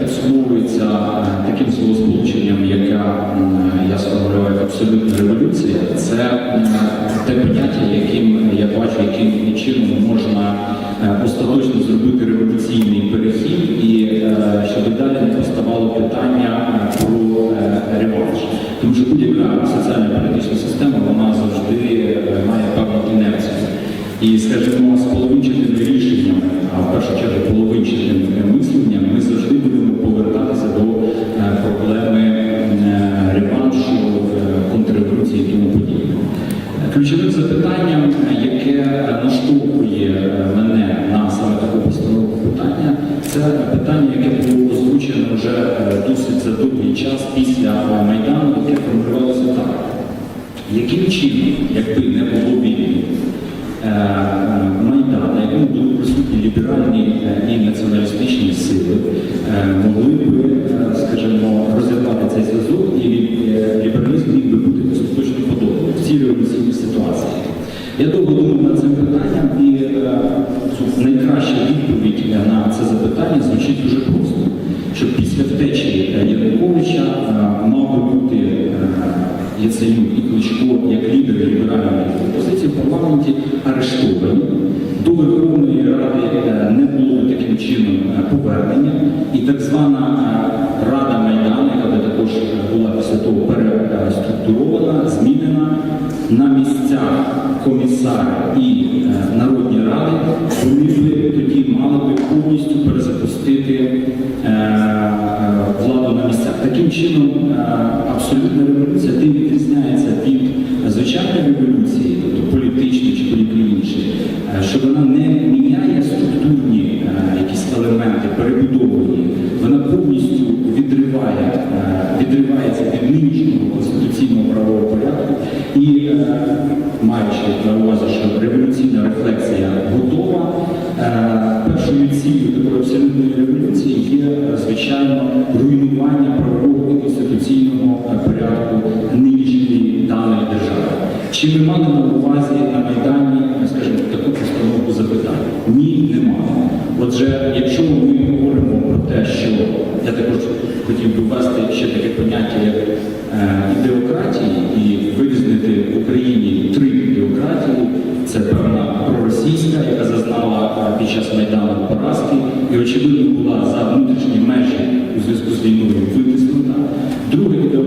підсумовується таким словосполученням, яке я сформулював як абсолютна революція. Це те поняття, яким я бачу, яким чином можна е, остаточно зробити революційний перехід, і е, щоб далі не поставало питання е, про реванш. Тому що будь-яка соціальна політична система вона завжди має певну інерцію. І, скажімо, Ключовим запитанням, яке наштовхує мене на саме таку постановку питання, це питання, яке було озвучено вже е, досить за довгий час після Майдану, яке формулювалося так. Яким чином, якби не було війни, дуже просто, що після втечі е, Януковича е, мав би бути е, Яценюк і Кличко як лідери ліберальної опозиції в парламенті арештовані. До Верховної Ради не було таким чином повернення, і так звана Рада Майдану, яка також була після того переструктурована, змінена на місцях комісара і народні ради, вони тоді мали би повністю перезапустити е, е, владу на місцях. Таким чином, е, абсолютна революція тим відрізняється від звичайної революції, тобто політичної чи е, що вона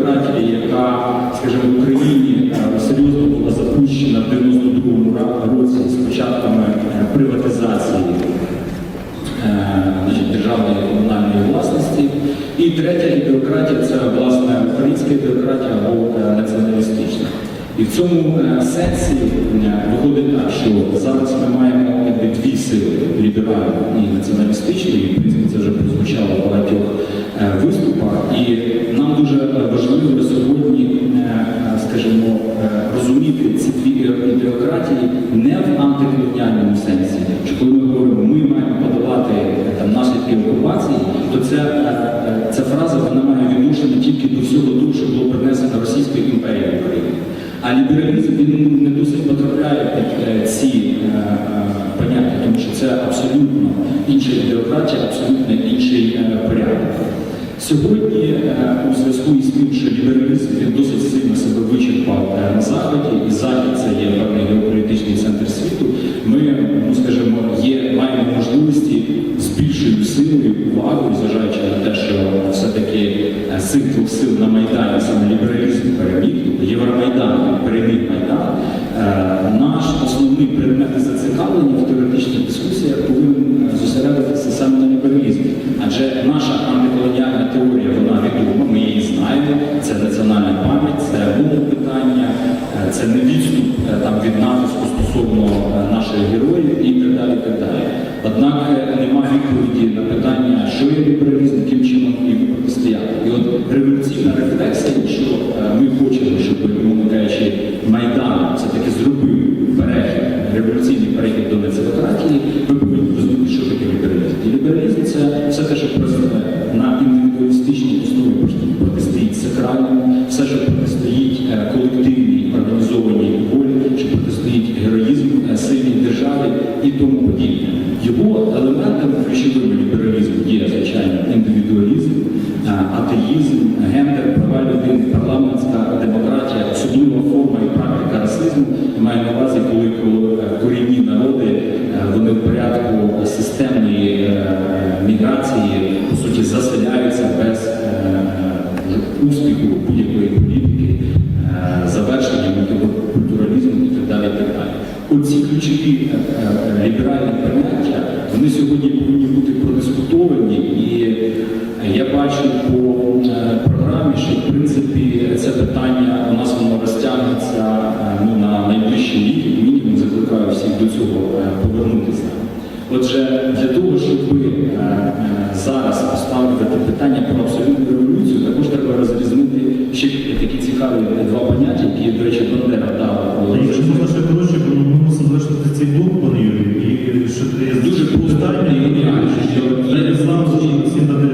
Друга яка, скажімо, в Україні е, серйозно була запущена в 92-му році з початками е, приватизації е, значить, державної комунальної власності. І третя ідеократія це власне українська ідеократія або націоналістична. І в цьому сенсі виходить так, що зараз ми маємо якби, сили ліберальні і націоналістичні, і в принципі це вже прозвучало в багатьох е, виступах. І нам дуже е, важливо сьогодні, е, скажімо, розуміти ці дві ідеократії не в антиколоніальному сенсі. Сьогодні е, у зв'язку із тим, що лібералізм досить сильно себе вичерпав е, на заході, і захід там від натиску стосовно е, наших героїв і так далі. так далі. Однак е, немає відповіді на питання, що є лібералізм, яким чином і протистояти. І от революційна рефлексія, е, ми хочемо, щоб, умовно кажучи, Майдан все-таки зробив перехід, революційний перехід до націократії, ми повинні розуміти, що таке лібералізм. І лібералізм це все те, що працює ключові е, е, ліберальні поняття вони сьогодні повинні бути продискутовані, і я бачу по е, програмі, що в принципі ти Дуже просто і геніально, що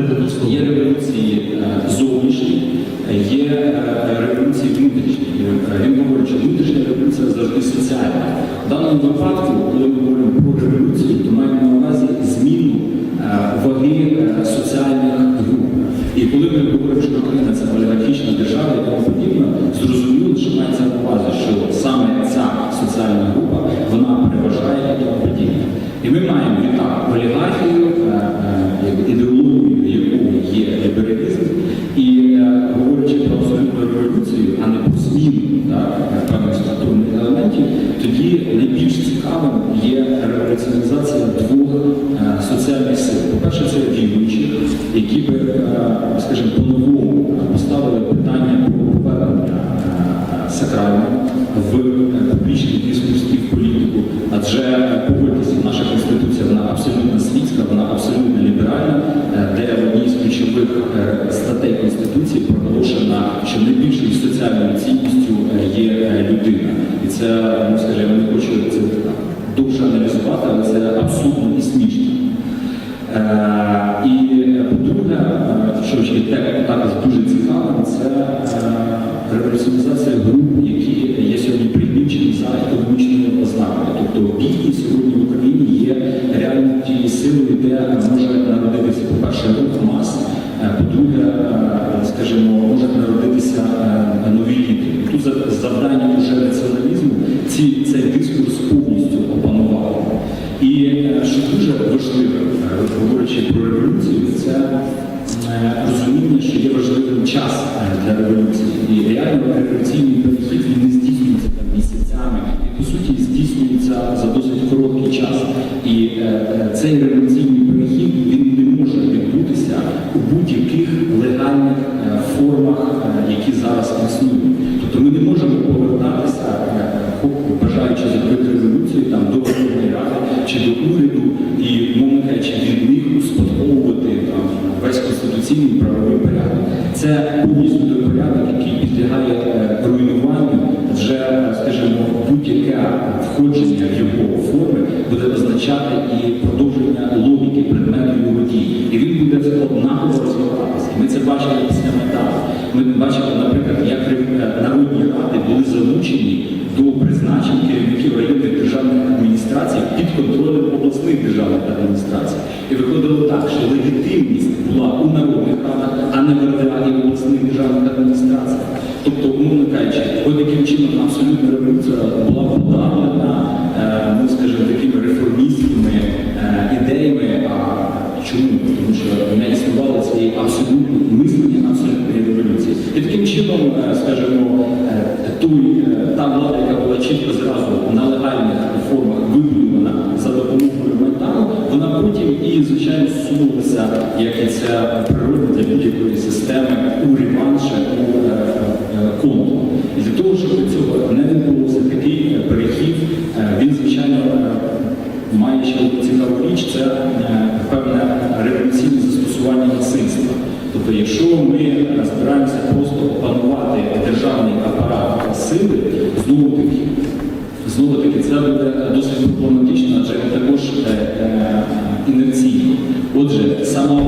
дати слово. Є революції е, зовнішні, є е, революції внутрішні. Е, Він говорить, що внутрішня революція завжди соціальна. В даному випадку, коли ми говоримо про революцію, то маємо на увазі зміну ваги соціальних груп. І коли ми говоримо, що Україна це олігархічна держава І ми маємо відтак олігархію, е, е, ідеологію, якою є лібералізм, і е, говорячи про абсолютну революцію, а не про зміну певних структурних елементів, тоді найбільш цікавим є революціонізація двох соціальних сил. По-перше, це віруючих, які би, скажімо, по-новому поставили питання про повернення сакрального в публічний дискурс і в політику. Адже І е, по-друге, е, що ще також дуже цікаво, це е, революціонізація груп, які є сьогодні пригнічені за економічними ознаками. Тобто бідність сьогодні в Україні є реально тією силою, де може народитися, по-перше, мас, е, по-друге, е, скажімо, можуть народитися е, нові лідери. Тут завдання вже націоналізму ці, цей хо- закрити резолюцію там до Верховної Ради чи до уряду таким чином абсолютна революція була подавлена, е, ну скажімо, такими реформістськими е, ідеями. А чому? Тому що не існувало цієї абсолютної мислення абсолютної революції. І таким чином, е, скажімо, той, та влада, яка була чітко зразу на легальних формах вибудована за допомогою Майдану, вона потім і, звичайно, сунулася, як і це природно для будь-якої системи, у реванше, у е. І для того, щоб цього не відбулося, такий е, перехід, е, він, звичайно, е, має ще одну цікаву річ, це певне революційне застосування насильства. Тобто, якщо ми збираємося просто опанувати державний апарат сили, знову таки, знову таки, це буде досить проблематично, адже також інерційно. Отже, сама